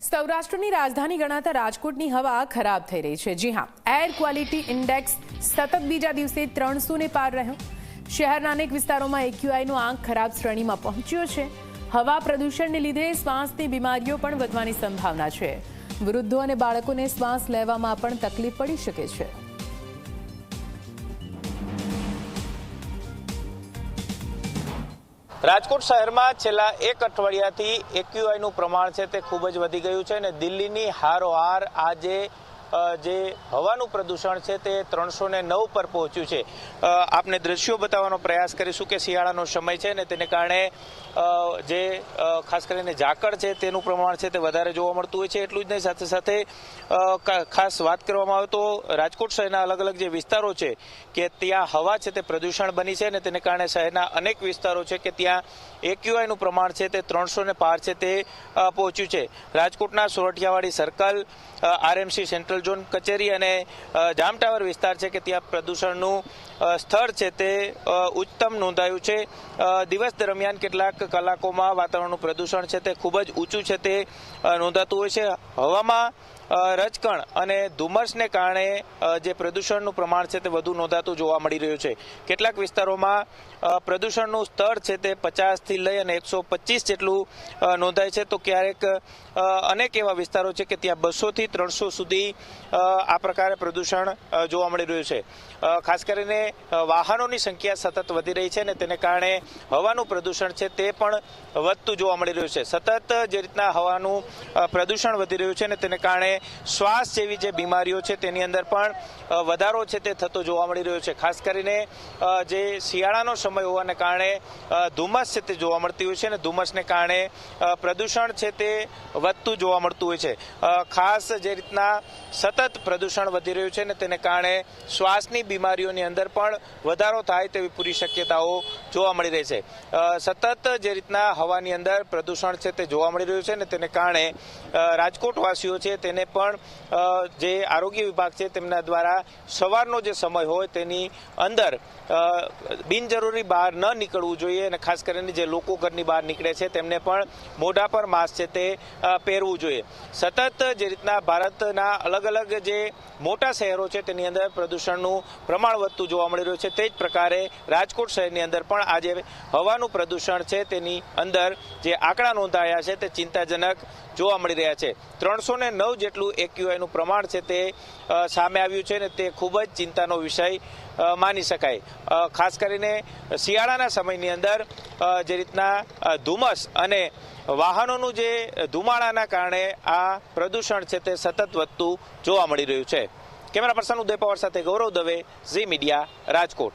સૌરાષ્ટ્રની રાજધાની ગણાતા રાજકોટની હવા ખરાબ થઈ રહી છે. જી હા, એર ક્વોલિટી ઇન્ડેક્સ સતત બીજા દિવસે ત્રણસો ને પાર રહ્યો. શહેરના અનેક વિસ્તારોમાં એક્યુઆઈનો આંક ખરાબ શ્રેણીમાં પહોંચ્યો છે. હવા પ્રદૂષણને લીધે શ્વાસની બીમારીઓ પણ વધવાની સંભાવના છે. વૃદ્ધો અને બાળકોને શ્વાસ લેવામાં પણ તકલીફ પડી શકે છે. રાજકોટ શહેરમાં છેલ્લા એક અઠવાડિયાથી એક્યુઆઈનું પ્રમાણ છે તે ખૂબ જ વધી ગયું છે અને દિલ્હીની હારોહાર આજે જે હવાનું પ્રદૂષણ છે તે ત્રણસો ને નવ પર પહોંચ્યું છે. આપને દ્રશ્યો બતાવવાનો પ્રયાસ કરીશું કે શિયાળાનો સમય છે ને તેને કારણે જે ખાસ કરીને ઝાકળ છે તેનું પ્રમાણ છે તે વધારે જોવા મળતું હોય છે. એટલું જ નહીં, સાથે સાથે ખાસ વાત કરવામાં આવે તો રાજકોટ શહેરના અલગ અલગ જે વિસ્તારો છે કે ત્યાં હવા છે તે પ્રદૂષણ બની છે અને તેને કારણે શહેરના અનેક વિસ્તારો છે કે ત્યાં એક્યુઆઈનું પ્રમાણ છે તે ત્રણસો ને પાર છે તે પહોંચ્યું છે. રાજકોટના Sorathiyawadi circle RMC central zone કચેરી અને જામટાવર જામ ટાવર વિસ્તાર છે કે ત્યાં પ્રદૂષણનું સ્થળ છે તે ઉચ્ચતમ નોંધાયું છે. દિવસ દરમિયાન કેટલાક કલાકોમાં વાતાવરણનું પ્રદૂષણ છે તે ખૂબ જ ઊંચું છે તે નોંધાતું હોય છે. હવામાં રજકણ અને ધુમ્મસને કારણે જે પ્રદૂષણનું પ્રમાણ છે તે વધુ નોંધાતું જોવા મળી રહ્યું છે. કેટલાક વિસ્તારોમાં પ્રદૂષણનું સ્તર છે તે પચાસથી લઈ અને એકસો પચીસ જેટલું નોંધાય છે. તો ક્યારેક અનેક એવા વિસ્તારો છે કે ત્યાં બસોથી ત્રણસો સુધી આ પ્રકારે પ્રદૂષણ જોવા મળી રહ્યું છે. ખાસ કરીને વાહનોની સંખ્યા સતત વધી રહી છે અને તેને કારણે હવાનું પ્રદૂષણ છે તે પણ વધતું જોવા મળી રહ્યું છે. સતત જે રીતના હવાનું પ્રદૂષણ વધી રહ્યું છે ને તેને કારણે શ્વાસ જેવી જે બીમારીઓ છે તેની અંદર પણ વધારો છે તે થતો જોવા મળી રહ્યો છે. ખાસ કરીને જે શિયાળાનો સમય હોવાને કારણે ધુમ્મસ છે તે જોવા મળતી હોય છે અને ધુમ્મસને કારણે પ્રદૂષણ છે તે વધતું જોવા મળતું હોય છે. ખાસ જે રીતના સતત પ્રદૂષણ વધી રહ્યું છે અને તેને કારણે શ્વાસની બીમારીઓની અંદર પણ વધારો થાય તેવી પૂરી શક્યતાઓ જોવા મળી રહી છે. સતત જે રીતના હવાની અંદર પ્રદૂષણ છે તે જોવા મળી રહ્યું છે ને તેને કારણે રાજકોટવાસીઓ છે તેને પણ જે આરોગ્ય વિભાગ છે તેમના દ્વારા સવારનો જે સમય હોય તેની અંદર બિનજરૂરી બહાર ન નીકળવું જોઈએ અને ખાસ કરીને જે લોકો ઘરની બહાર નીકળે છે તેમને પણ મોઢા પર માસ્ક છે તે પહેરવું જોઈએ. સતત જે રીતના ભારતના અલગ અલગ જે મોટા શહેરો છે તેની અંદર પ્રદૂષણનું પ્રમાણ વધતું જોવા મળી રહ્યું છે. તે જ પ્રકારે રાજકોટ શહેરની અંદર પણ આજે હવાનું પ્રદૂષણ છે. તેની અંદર જે આંકડા નોંધાયા છે તે ચિંતાજનક જોવા મળી રહ્યા છે. ત્રણસો ને નવ જેટલું એક્યુઆઈનું પ્રમાણ છે તે સામે આવ્યું છે ને તે ખૂબ જ ચિંતાનો વિષય માની શકાય. ખાસ કરીને શિયાળાના સમયની અંદર જે રીતના ધુમ્મસ અને વાહનોનું જે ધુમાડાના કારણે આ પ્રદૂષણ છે તે સતત વધતું જોવા મળી રહ્યું છે. કેમેરા પર્સન ઉદય પવાર સાથે ગૌરવ દવે ઝી મીડિયા રાજકોટ.